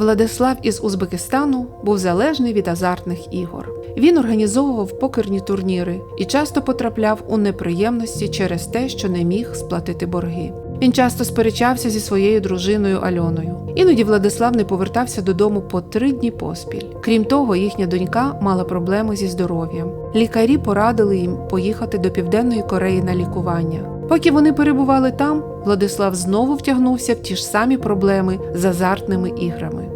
Владислав із Узбекистану був залежний від азартних ігор. Він організовував покерні турніри і часто потрапляв у неприємності через те, що не міг сплатити борги. Він часто сперечався зі своєю дружиною Альоною. Іноді Владислав не повертався додому по три дні поспіль. Крім того, їхня донька мала проблеми зі здоров'ям. Лікарі порадили їм поїхати до Південної Кореї на лікування. Поки вони перебували там, Владислав знову втягнувся в ті ж самі проблеми з азартними іграми.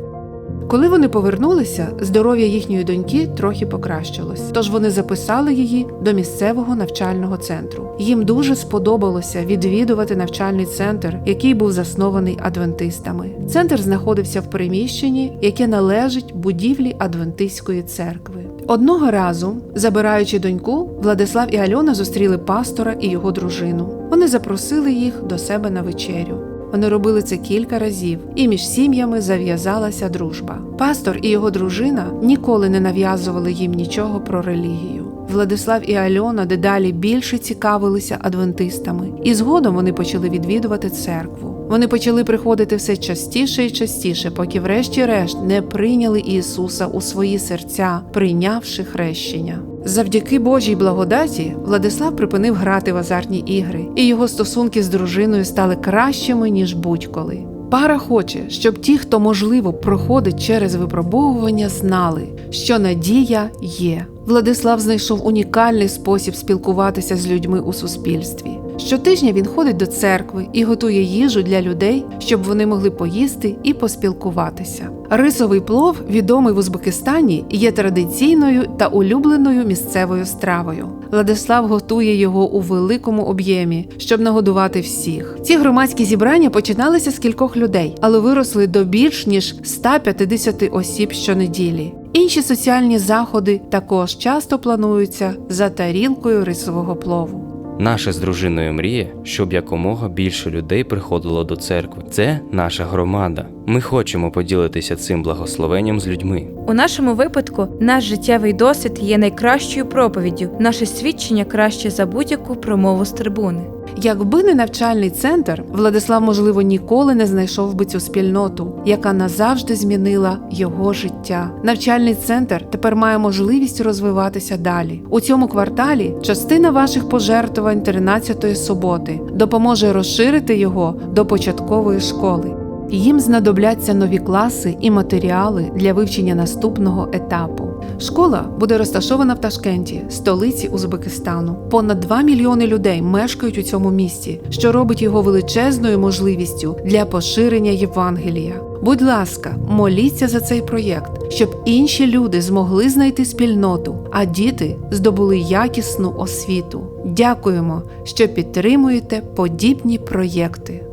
Коли вони повернулися, здоров'я їхньої доньки трохи покращилось, тож вони записали її до місцевого навчального центру. Їм дуже сподобалося відвідувати навчальний центр, який був заснований адвентистами. Центр знаходився в приміщенні, яке належить будівлі Адвентистської церкви. Одного разу, забираючи доньку, Владислав і Альона зустріли пастора і його дружину. Вони запросили їх до себе на вечерю. Вони робили це кілька разів, і між сім'ями зав'язалася дружба. Пастор і його дружина ніколи не нав'язували їм нічого про релігію. Владислав і Альона дедалі більше цікавилися адвентистами, і згодом вони почали відвідувати церкву. Вони почали приходити все частіше і частіше, поки, врешті-решт, не прийняли Ісуса у свої серця, прийнявши хрещення. Завдяки Божій благодаті Владислав припинив грати в азартні ігри, і його стосунки з дружиною стали кращими ніж будь-коли. Пара хоче, щоб ті, хто можливо проходить через випробовування, знали, що надія є. Владислав знайшов унікальний спосіб спілкуватися з людьми у суспільстві. Щотижня він ходить до церкви і готує їжу для людей, щоб вони могли поїсти і поспілкуватися. Рисовий плов, відомий в Узбекистані, є традиційною та улюбленою місцевою стравою. Владислав готує його у великому об'ємі, щоб нагодувати всіх. Ці громадські зібрання починалися з кількох людей, але виросли до більш ніж 150 осіб щонеділі. Інші соціальні заходи також часто плануються за тарілкою рисового плову. Наша з дружиною мрія, щоб якомога більше людей приходило до церкви. Це наша громада. Ми хочемо поділитися цим благословенням з людьми. У нашому випадку наш життєвий досвід є найкращою проповіддю. Наше свідчення краще за будь-яку промову з трибуни. Якби не навчальний центр, Владислав, можливо, ніколи не знайшов би цю спільноту, яка назавжди змінила його життя. Навчальний центр тепер має можливість розвиватися далі. У цьому кварталі частина ваших пожертвувань 13-ї суботи допоможе розширити його до початкової школи. Їм знадобляться нові класи і матеріали для вивчення наступного етапу. Школа буде розташована в Ташкенті, столиці Узбекистану. Понад 2 мільйони людей мешкають у цьому місті, що робить його величезною можливістю для поширення Євангелія. Будь ласка, моліться за цей проєкт, щоб інші люди змогли знайти спільноту, а діти здобули якісну освіту. Дякуємо, що підтримуєте подібні проєкти.